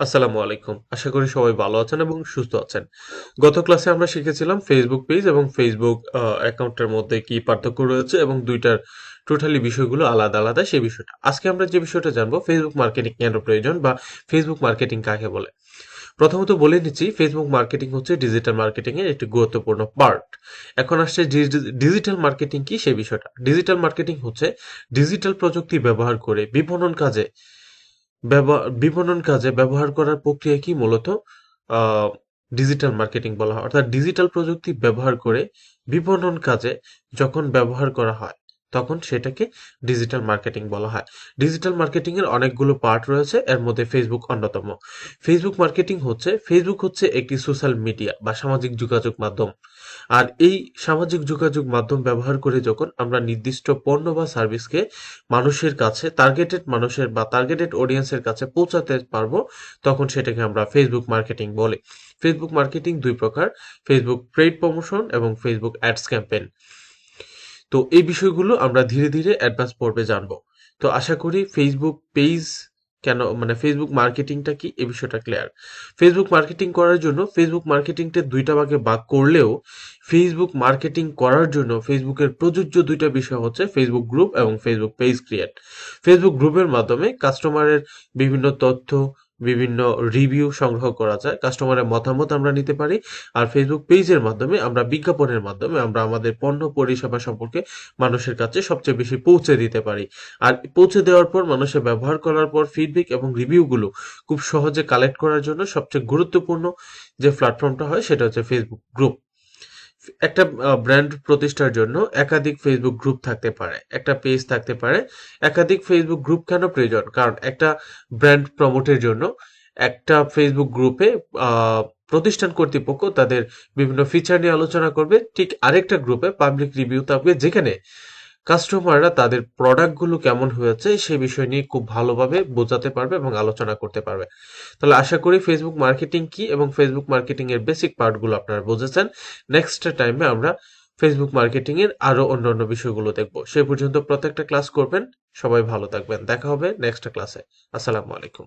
আসসালামু আলাইকুম। আশা করি সবাই ভালো আছেন এবং সুস্থ আছেন। গত ক্লাসে আমরা শিখেছিলাম ফেসবুক পেজ এবং ফেসবুক অ্যাকাউন্টের মধ্যে কি পার্থক্য রয়েছে এবং দুইটার টোটালি বিষয়গুলো আলাদা আলাদা সেই বিষয়টা। আজকে আমরা যে বিষয়টা জানব ফেসবুক মার্কেটিং কেন প্রয়োজন বা ফেসবুক মার্কেটিং কাকে বলে? প্রথমত বলে নিচ্ছি ফেসবুক মার্কেটিং হচ্ছে ডিজিটাল মার্কেটিং এর একটি গুরুত্বপূর্ণ পার্ট এখন আসছে ডিজিটাল মার্কেটিং কি সেই বিষয়টা? ডিজিটাল মার্কেটিং হচ্ছে ডিজিটাল প্রযুক্তি ব্যবহার করে বিপণন কাজে বিপণন কাজে ব্যবহার করার প্রক্রিয়া কি মূলত? ডিজিটাল মার্কেটিং বলা হয়। অর্থাৎ ডিজিটাল প্রযুক্তি ব্যবহার করে বিপণন কাজে যখন ব্যবহার করা হয় তখন সেটাকে ডিজিটাল মার্কেটিং বলা হয়। ডিজিটাল মার্কেটিং এর অনেকগুলো পার্ট রয়েছে, এর মধ্যে ফেসবুক অন্যতম। ফেসবুক মার্কেটিং হচ্ছে ফেসবুক হচ্ছে একটি সোশ্যাল মিডিয়া বা সামাজিক যোগাযোগ মাধ্যম। আর এই সামাজিক যোগাযোগ মাধ্যম ব্যবহার করে যখন আমরা নির্দিষ্ট পণ্য বা সার্ভিসকে মানুষের কাছে টার্গেটেড মানুষের বা টার্গেটেড অডিয়েন্সের কাছে পৌঁছাতে পারব, তখন সেটাকে আমরা ফেসবুক মার্কেটিং বলি। ফেসবুক মার্কেটিং দুই প্রকার ফেসবুক পেইড প্রমোশন এবং ফেসবুক অ্যাডস ক্যাম্পেইন তো এই বিষয়গুলো আমরা ধীরে ধীরে অ্যাডভান্স পর্বে জানব। তো আশা করি ফেসবুক পেজ কেন মানে ফেসবুক মার্কেটিংটা কি এই বিষয়টা ক্লিয়ার ফেসবুক মার্কেটিং করার জন্য ফেসবুক মার্কেটিংটা দুইটা ভাগে ভাগ করলেও ফেসবুক মার্কেটিং করার জন্য ফেসবুকের প্রযোজ্য দুইটা বিষয় হচ্ছে ফেসবুক গ্রুপ এবং ফেসবুক পেজ ক্রিয়েট ফেসবুক গ্রুপের মাধ্যমে কাস্টমারের বিভিন্ন তথ্য বিভিন্ন রিভিউ সংগ্রহ করা যায় কাস্টমারের মতামত আমরা নিতে পারি, আর ফেসবুক পেজের মাধ্যমে আমরা বিজ্ঞাপনের মাধ্যমে আমরা আমাদের পণ্য পরিষেবা সম্পর্কে মানুষের কাছে সবচেয়ে বেশি পৌঁছে দিতে পারি। আর পৌঁছে দেওয়ার পর মানুষের ব্যবহার করার পর ফিডব্যাক এবং রিভিউগুলো খুব সহজে কালেক্ট করার জন্য সবচেয়ে গুরুত্বপূর্ণ যে প্ল্যাটফর্মটা হয় সেটা হচ্ছে ফেসবুক গ্রুপ একটা ব্র্যান্ড প্রতিষ্ঠার জন্য একাধিক ফেসবুক গ্রুপ থাকতে পারে। একটা পেজ থাকতে পারে। একাধিক ফেসবুক গ্রুপ কেন প্রয়োজন? কারণ একটা ব্র্যান্ড প্রমোটের জন্য একটা ফেসবুক গ্রুপে প্রতিষ্ঠান কর্তৃপক্ষ তাদের বিভিন্ন ফিচার নিয়ে আলোচনা করবে। ঠিক আরেকটা গ্রুপে পাবলিক রিভিউ থাকবে যেখানে কাস্টমাররা তাদের প্রোডাক্টগুলো কেমন হয়েছে সে বিষয় নিয়ে খুব ভালোভাবে বোঝাতে পারবে এবং আলোচনা করতে পারবে। তাহলে আশা করি ফেসবুক মার্কেটিং কি এবং ফেসবুক মার্কেটিং এর বেসিক পার্টগুলো আপনারা বুঝেছেন। নেক্সট টাইমে আমরা ফেসবুক মার্কেটিং এর আরও অন্যান্য বিষয়গুলো দেখব। সে পর্যন্ত প্রত্যেকটা ক্লাস করবেন। সবাই ভালো থাকবেন। দেখা হবে নেক্সট ক্লাসে আসসালামু আলাইকুম।